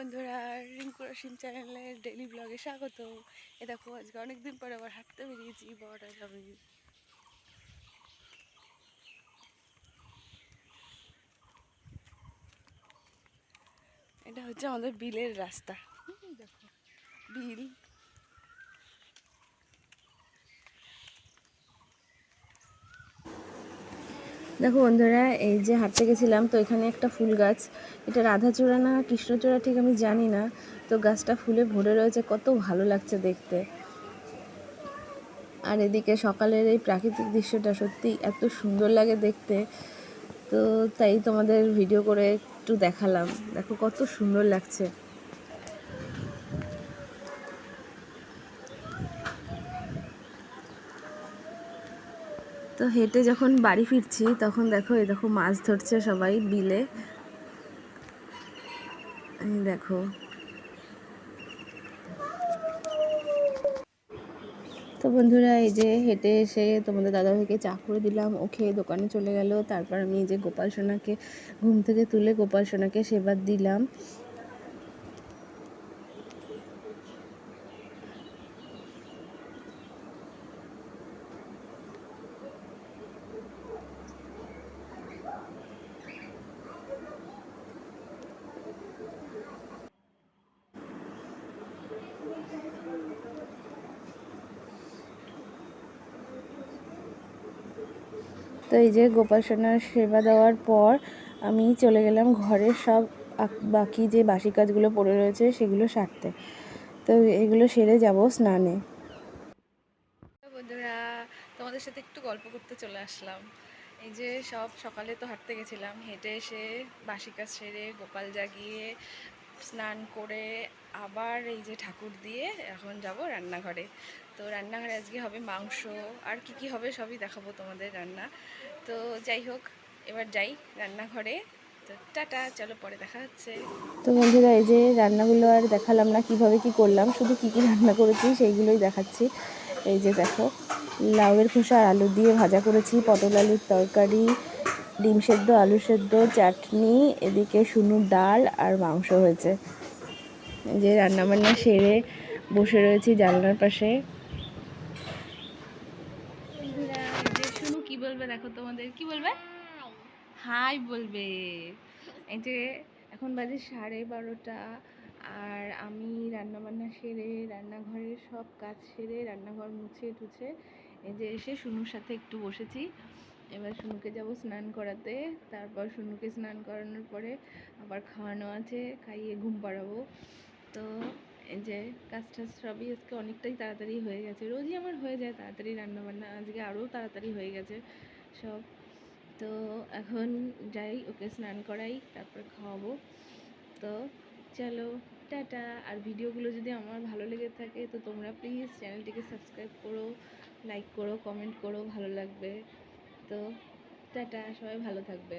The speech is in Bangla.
বন্ধুরা, রিঙ্কু রসিন চ্যানেলের ডেলি ব্লগে স্বাগত এ দেখো, আজকে অনেকদিন পরে আবার হাঁটতে বেরিয়েছি বড়টা আমি। এটা হচ্ছে আমাদের বিলের রাস্তা। দেখো। বিল। দেখো বন্ধুরা, এই যে হাঁটতে গেছিলাম, তো এখানে একটা ফুল গাছ। এটা রাধাচূড়া না কৃষ্ণচূড়া ঠিক আমি জানি না, তো গাছটা ফুলে ভরে রয়েছে, কত ভালো লাগছে দেখতে। আর এদিকে সকালের এই প্রাকৃতিক দৃশ্যটা সত্যি এত সুন্দর লাগে দেখতে। তো তাই তোমাদের ভিডিও করে একটু দেখালাম। দেখো কত সুন্দর লাগছে। তো হেঁটে যখন বাড়ি ফিরছি, তখন দেখো, এই দেখো মাছ ধরছে সবাই বিলে। দেখো। তো বন্ধুরা, এই যে হেঁটে এসে তোমাদের দাদাভাইকে চা করে দিলাম, ও খেয়ে দোকানে চলে গেল। তারপর আমি এই যে গোপাল সোনাকে ঘুম থেকে তুলে গোপাল সোনাকে সেবার দিলাম। তো এই যে গোপাল সোনার সেবা দেওয়ার পর আমি চলে গেলাম ঘরের সব বাকি যে বাসি কাজগুলো পড়ে রয়েছে সেগুলো সারতে। তো এগুলো সেরে যাব স্নানে। বন্ধুরা, তোমাদের সাথে একটু গল্প করতে চলে আসলাম। এই যে সব সকালে তো হাঁটতে গেছিলাম, হেঁটে এসে বাসি কাজ সেরে গোপাল জাগিয়ে স্নান করে আবার এই যে ঠাকুর দিয়ে এখন যাব রান্নাঘরে। তো রান্নাঘরে আজকে হবে মাংস। আর কি কি হবে সবই দেখাবো তোমাদের রান্না। তো যাই হোক, এবার যাই রান্নাঘরে। তো টাটা, চলো পরে দেখা হচ্ছে। তো বন্ধুরা, এই যে রান্নাগুলো আর দেখালাম না, কীভাবে কি করলাম, শুধু কি কি রান্না করেছি সেইগুলোই দেখাচ্ছি। এই যে দেখো, লাউয়ের খোসা আর আলু দিয়ে ভাজা করেছি, পটল আলুর তরকারি ডিম সেদ্ধ, আলু সেদ্ধ, চাটনি, এদিকে শুনুর ডাল আর মাংস হয়েছে। যে রান্নাবান্না সেরে বসে রয়েছি জানলার পাশে। শুনু কি বলবে দেখো তোমাদের, কি বলবে? হাই বলবে। এই যে এখন বাজে সাড়ে বারোটা আর আমি রান্নাবান্না সেরে, রান্নাঘরের সব কাজ সেরে, রান্নাঘর মুছে টুছে, এই যে এসে শুনুর সাথে একটু বসেছি। এবার শুনুকে যাব স্নান করাতে। তারপর শুনুকে স্নান করানোর পরে আবার খাওয়ানো আছে, খাইয়ে ঘুম পাড়াবো। তো এই যে কাজ টাজ সবই আজকে অনেকটাই তাড়াতাড়ি হয়ে গেছে। রোজই আমার হয়ে যায় তাড়াতাড়ি রান্নাবান্না, আজকে আরও তাড়াতাড়ি হয়ে গেছে সব। তো এখন যাই, ওকে স্নান করাই, তারপর খাওয়াবো। তো চলো, টাটা। আর ভিডিওগুলো যদি আমার ভালো লেগে থাকে, তো তোমরা প্লিজ চ্যানেলটিকে সাবস্ক্রাইব করো লাইক করো কমেন্ট করো, ভালো লাগবে। তো টাটা সবাই ভালো থাকবে।